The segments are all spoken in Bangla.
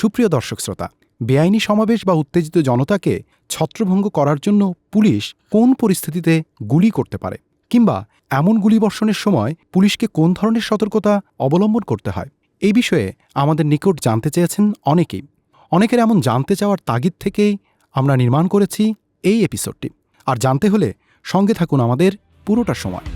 সুপ্রিয় দর্শক শ্রোতা, বেআইনি সমাবেশ বা উত্তেজিত জনতাকে ছত্রভঙ্গ করার জন্য পুলিশ কোন পরিস্থিতিতে গুলি করতে পারে? কিংবা এমন গুলিবর্ষণের সময় পুলিশকে কোন ধরনের সতর্কতা অবলম্বন করতে হয়? এই বিষয়ে আমাদের নিকট জানতে চেয়েছেন অনেকেই। অনেকের এমন জানতে চাওয়ার তাগিদ থেকেই আমরা নির্মাণ করেছি এই এপিসোডটি। আর জানতে হলে সঙ্গে থাকুন আমাদের পুরোটা সময়।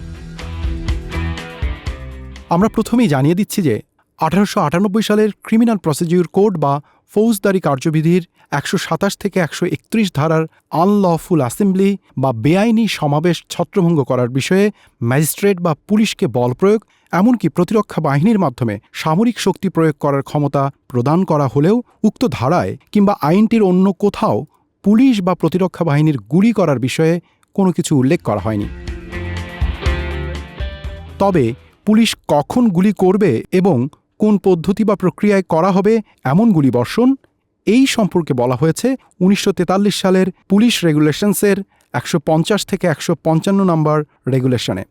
আমরা প্রথমেই জানিয়ে দিচ্ছি যে আঠারোশো আটানব্বই সালের ক্রিমিনাল প্রসিডিউর কোড বা ফৌজদারি কার্যবিধির একশো সাতাশ থেকে একশো একত্রিশ ধারার আনলফুল অ্যাসেম্বলি বা বেআইনি সমাবেশ ছত্রভঙ্গ করার বিষয়ে ম্যাজিস্ট্রেট বা পুলিশকে বল প্রয়োগ, এমনকি প্রতিরক্ষা বাহিনীর মাধ্যমে সামরিক শক্তি প্রয়োগ করার ক্ষমতা প্রদান করা হলেও উক্ত ধারায় কিংবা আইনটির অন্য কোথাও পুলিশ বা প্রতিরক্ষা বাহিনীর গুলি করার বিষয়ে কোনো কিছু উল্লেখ করা হয়নি। তবে পুলিশ কখন গুলি করবে এবং কোন পদ্ধতি বা প্রক্রিয়ায় করা হবে এমন গুলিবর্ষণ এই সম্পর্কে বলা হয়েছে উনিশশো তেতাল্লিশ সালের পুলিশ রেগুলেশনসের একশো পঞ্চাশ থেকে একশো পঞ্চান্ন নম্বর রেগুলেশনে।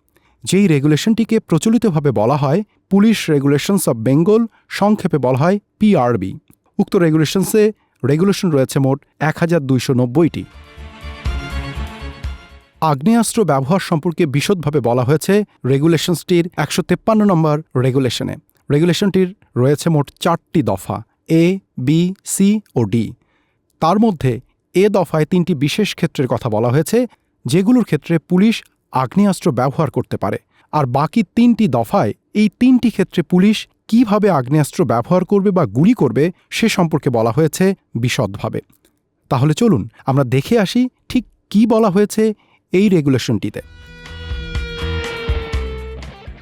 যেই রেগুলেশনটিকে প্রচলিতভাবে বলা হয়, পুলিশ রেগুলেশনস অব বেঙ্গল, সংক্ষেপে বলা হয় পিআরবি উক্ত রেগুলেশনসে রেগুলেশন রয়েছে মোট এক হাজার দুইশো নব্বইটি। আগ্নেয়াস্ত্র ব্যবহার সম্পর্কে বিশদভাবে বলা হয়েছে রেগুলেশনসটির একশো তেপ্পান্ন নম্বর রেগুলেশনে। রেগুলেশনটির রয়েছে মোট চারটি দফা এ বি সি ও ডি তার মধ্যে এ দফায় তিনটি বিশেষ ক্ষেত্রের কথা বলা হয়েছে, যেগুলোর ক্ষেত্রে পুলিশ আগ্নেয়াস্ত্র ব্যবহার করতে পারে। আর বাকি তিনটি দফায় এই তিনটি ক্ষেত্রে পুলিশ কীভাবে আগ্নেয়াস্ত্র ব্যবহার করবে বা গুলি করবে সে সম্পর্কে বলা হয়েছে বিশদভাবে। তাহলে চলুন আমরা দেখে আসি ঠিক কি বলা হয়েছে এই রেগুলেশনটিতে।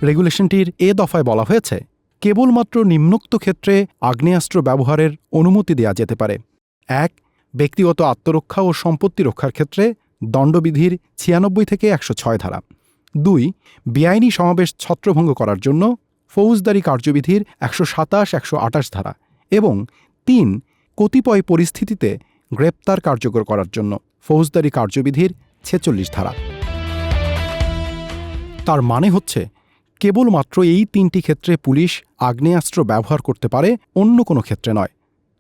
রেগুলেশনটির এ দফায় বলা হয়েছে কেবলমাত্র নিম্নোক্ত ক্ষেত্রে আগ্নেয়াস্ত্র ব্যবহারের অনুমতি দেওয়া যেতে পারে। এক, ব্যক্তিগত আত্মরক্ষা ও সম্পত্তি রক্ষার ক্ষেত্রে দণ্ডবিধির ছিয়ানব্বই থেকে একশো ছয় ধারা। দুই, বেআইনি সমাবেশ ছত্রভঙ্গ করার জন্য ফৌজদারি কার্যবিধির একশো সাতাশ, একশো আটাশ ধারা এবং তিন, কতিপয় পরিস্থিতিতে গ্রেপ্তার কার্যকর করার জন্য ফৌজদারি কার্যবিধির ছেচল্লিশ ধারা। তার মানে হচ্ছে কেবলমাত্র এই তিনটি ক্ষেত্রে পুলিশ আগ্নেয়াস্ত্র ব্যবহার করতে পারে, অন্য কোনো ক্ষেত্রে নয়।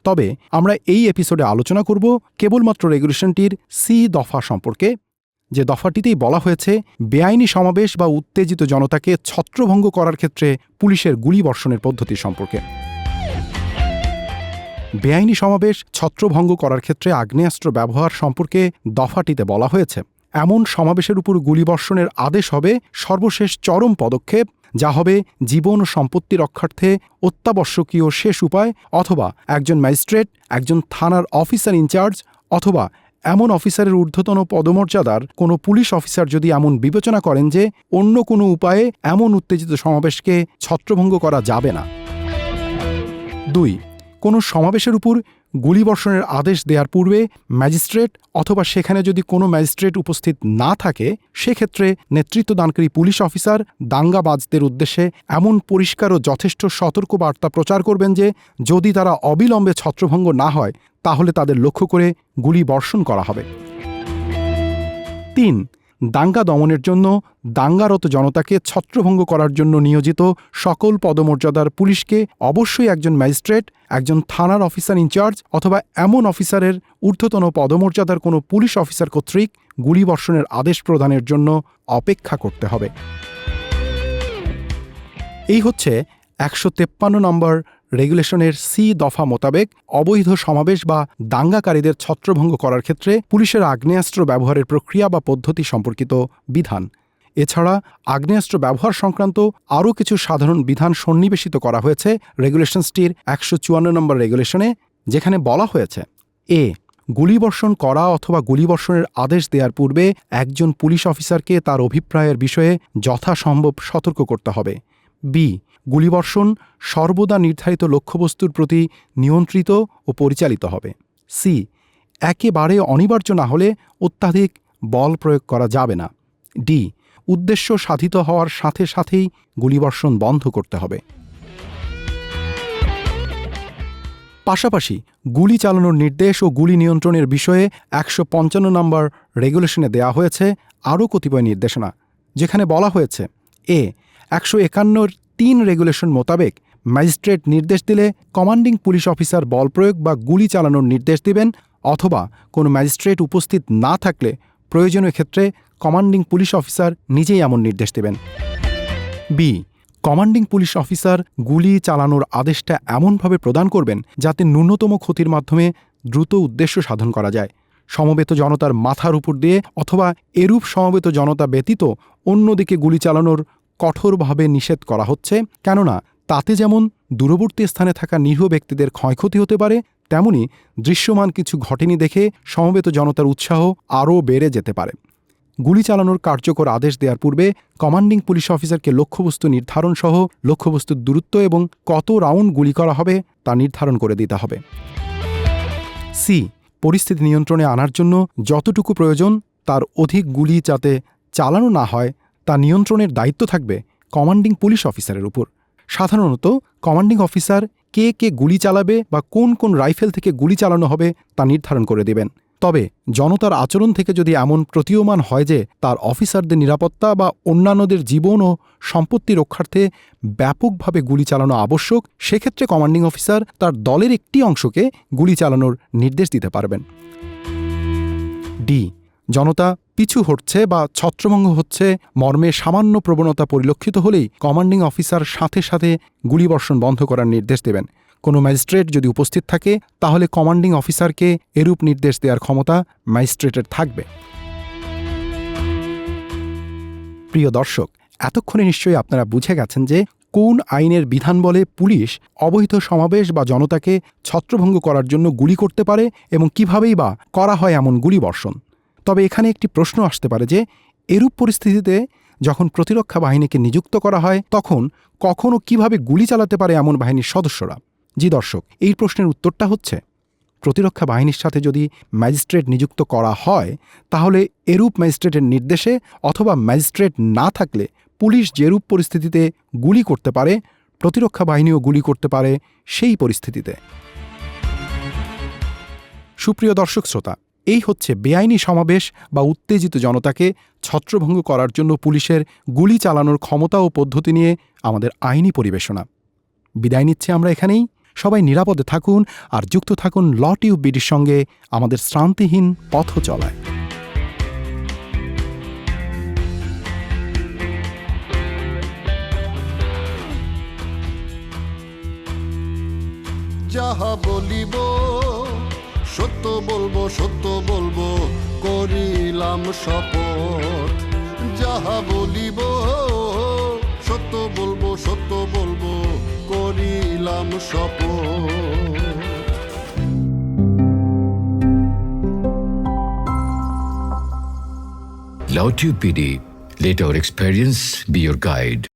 তবে আমরা এই এপিসোডে আলোচনা করব কেবলমাত্র রেগুলেশনটির সি দফা সম্পর্কে, যে দফাটিতেই বলা হয়েছে, বেআইনি সমাবেশ বা উত্তেজিত জনতাকে ছত্রভঙ্গ করার ক্ষেত্রে পুলিশের গুলিবর্ষণের পদ্ধতি সম্পর্কে। বেআইনি সমাবেশ ছত্রভঙ্গ করার ক্ষেত্রে আগ্নেয়াস্ত্র ব্যবহার সম্পর্কে দফাটিতে বলা হয়েছে। এমন সমাবেশের উপর গুলিবর্ষণের আদেশ হবে সর্বশেষ চরম পদক্ষেপ, যা হবে জীবন ও সম্পত্তি রক্ষার্থে অত্যাবশ্যকীয় শেষ উপায় অথবা একজন ম্যাজিস্ট্রেট, একজন থানার অফিসার ইনচার্জ অথবা এমন অফিসারের ঊর্ধ্বতন পদমর্যাদার কোনো পুলিশ অফিসার যদি এমন বিবেচনা করেন যে অন্য কোনো উপায়ে এমন উত্তেজিত সমাবেশকে ছত্রভঙ্গ করা যাবে না। দুই কোনো সমাবেশের উপর গুলিবর্ষণের আদেশ দেওয়ার পূর্বে ম্যাজিস্ট্রেট অথবা সেখানে যদি কোনো ম্যাজিস্ট্রেট উপস্থিত না থাকে, সেক্ষেত্রে নেতৃত্বদানকারী পুলিশ অফিসার দাঙ্গাবাজদের উদ্দেশ্যে এমন পরিষ্কার ও যথেষ্ট সতর্ক বার্তা প্রচার করবেন যে, যদি তারা অবিলম্বে ছত্রভঙ্গ না হয়, তাহলে তাদের লক্ষ্য করে গুলি বর্ষণ করা হবে। তিন দাঙ্গা দমনের জন্য দাঙ্গারত জনতাকে ছত্রভঙ্গ করার জন্য নিয়োজিত সকল পদমর্যাদার পুলিশকে অবশ্যই একজন ম্যাজিস্ট্রেট, একজন থানার অফিসার ইনচার্জ অথবা এমন অফিসারের ঊর্ধ্বতন পদমর্যাদার কোনো পুলিশ অফিসার কর্তৃক গুলিবর্ষণের আদেশ প্রদানের জন্য অপেক্ষা করতে হবে। এই হচ্ছে একশো তেপ্পান্ন নম্বর রেগুলেশনের সি দফা মোতাবেক অবৈধ সমাবেশ বা দাঙ্গাকারীদের ছত্রভঙ্গ করার ক্ষেত্রে পুলিশের আগ্নেয়াস্ত্র ব্যবহারের প্রক্রিয়া বা পদ্ধতি সম্পর্কিত বিধান। এছাড়া আগ্নেয়াস্ত্র ব্যবহার সংক্রান্ত আরও কিছু সাধারণ বিধান সন্নিবেশিত করা হয়েছে রেগুলেশনসটির একশো চুয়ান্ন নম্বর রেগুলেশনে, যেখানে বলা হয়েছে, এ, গুলিবর্ষণ করা অথবা গুলিবর্ষণের আদেশ দেওয়ার পূর্বে একজন পুলিশ অফিসারকে তার অভিপ্রায়ের বিষয়ে যথাসম্ভব সতর্ক করতে হবে। বি গুলিবর্ষণ সর্বদা নির্ধারিত লক্ষ্যবস্তুর প্রতি নিয়ন্ত্রিত ও পরিচালিত হবে। সি একেবারে অনিবার্য না হলে অত্যাধিক বল প্রয়োগ করা যাবে না। ডি উদ্দেশ্য সাধিত হওয়ার সাথে সাথেই গুলিবর্ষণ বন্ধ করতে হবে। পাশাপাশি গুলি চালানোর নির্দেশ ও গুলি নিয়ন্ত্রণের বিষয়ে একশো পঞ্চান্ন নম্বর রেগুলেশনে দেওয়া হয়েছে আরও কতিপয় নির্দেশনা, যেখানে বলা হয়েছে, এ, একশো একান্নর তিন রেগুলেশন মোতাবেক ম্যাজিস্ট্রেট নির্দেশ দিলে কমান্ডিং পুলিশ অফিসার বল প্রয়োগ বা গুলি চালানোর নির্দেশ দিবেন অথবা কোনো ম্যাজিস্ট্রেট উপস্থিত না থাকলে প্রয়োজনীয় ক্ষেত্রে কমান্ডিং পুলিশ অফিসার নিজেই এমন নির্দেশ দেবেন। বি. কমান্ডিং পুলিশ অফিসার গুলি চালানোর আদেশটা এমনভাবে প্রদান করবেন যাতে ন্যূনতম ক্ষতির মাধ্যমে দ্রুত উদ্দেশ্য সাধন করা যায়। সমবেত জনতার মাথার উপর দিয়ে অথবা এরূপ সমবেত জনতা ব্যতীত অন্যদিকে গুলি চালানোর কঠোরভাবে নিষেধ করা হচ্ছে, কেননা তাতে যেমন দূরবর্তী স্থানে থাকা নিরীহ ব্যক্তিদের ক্ষয়ক্ষতি হতে পারে, তেমনি দৃশ্যমান কিছু ঘটেনি দেখে সমবেত জনতার উৎসাহ আরও বেড়ে যেতে পারে। গুলি চালানোর কার্যকর আদেশ দেওয়ার পূর্বে কমান্ডিং পুলিশ অফিসারকে লক্ষ্যবস্তু নির্ধারণ সহ লক্ষ্যবস্তুর দূরত্ব এবং কত রাউন্ড গুলি করা হবে তা নির্ধারণ করে দিতে হবে। সি. পরিস্থিতি নিয়ন্ত্রণে আনার জন্য যতটুকু প্রয়োজন, তার অধিক গুলি যাতে চালানো না হয় তা নিয়ন্ত্রণের দায়িত্ব থাকবে কমান্ডিং পুলিশ অফিসারের উপর। সাধারণত কমান্ডিং অফিসার কে কে গুলি চালাবে বা কোন কোন রাইফেল থেকে গুলি চালানো হবে তা নির্ধারণ করে দেবেন। তবে জনতার আচরণ থেকে যদি এমন প্রতীয়মান হয় যে তার অফিসারদের নিরাপত্তা বা অন্যান্যদের জীবন ও সম্পত্তি রক্ষার্থে ব্যাপকভাবে গুলি চালানো আবশ্যক, সেক্ষেত্রে কমান্ডিং অফিসার তার দলের একটি অংশকে গুলি চালানোর নির্দেশ দিতে পারবেন। ডি জনতা পিছু হটছে বা ছত্রভঙ্গ হচ্ছে, মর্মে সামান্য প্রবণতা পরিলক্ষিত হলেই কমান্ডিং অফিসার সাথে সাথে গুলিবর্ষণ বন্ধ করার নির্দেশ দেবেন। কোনো ম্যাজিস্ট্রেট যদি উপস্থিত থাকে, তাহলে কমান্ডিং অফিসারকে এরূপ নির্দেশ দেওয়ার ক্ষমতা ম্যাজিস্ট্রেটের থাকবে। প্রিয় দর্শক, এতক্ষণে নিশ্চয়ই আপনারা বুঝে গেছেন যে কোন আইনের বিধান বলে পুলিশ অবৈধ সমাবেশ বা জনতাকে ছত্রভঙ্গ করার জন্য গুলি করতে পারে এবং কিভাবেই বা করা হয় এমন গুলিবর্ষণ। তবে এখানে একটি প্রশ্ন আসতে পারে যে, এরূপ পরিস্থিতিতে যখন প্রতিরক্ষা বাহিনীকে নিযুক্ত করা হয়, তখন কখনও কীভাবে গুলি চালাতে পারে এমন বাহিনীর সদস্যরা? জি দর্শক, এই প্রশ্নের উত্তরটা হচ্ছে, প্রতিরক্ষা বাহিনীর সাথে যদি ম্যাজিস্ট্রেট নিযুক্ত করা হয়, তাহলে এরূপ ম্যাজিস্ট্রেটের নির্দেশে অথবা ম্যাজিস্ট্রেট না থাকলে পুলিশ যেরূপ পরিস্থিতিতে গুলি করতে পারে, প্রতিরক্ষা বাহিনীও গুলি করতে পারে সেই পরিস্থিতিতে। সুপ্রিয় দর্শক শ্রোতা এই হচ্ছে বেআইনি সমাবেশ বা উত্তেজিত জনতাকে ছত্রভঙ্গ করার জন্য পুলিশের গুলি চালানোর ক্ষমতা ও পদ্ধতি নিয়ে আমাদের আইনি পরিবেশনা। বিদায় নিচ্ছে আমরা এখানেই। সবাই নিরাপদে থাকুন আর যুক্ত থাকুন ল টিউব বিডির সঙ্গে আমাদের শ্রান্তিহীন পথ চলায়। যাহা বলিব সত্য বলব সত্য বলব করিলাম শপথ যাহা বলিব সত্য বলব সত্য বলব করিলাম শপথ Lautube PD, let our experience be your guide.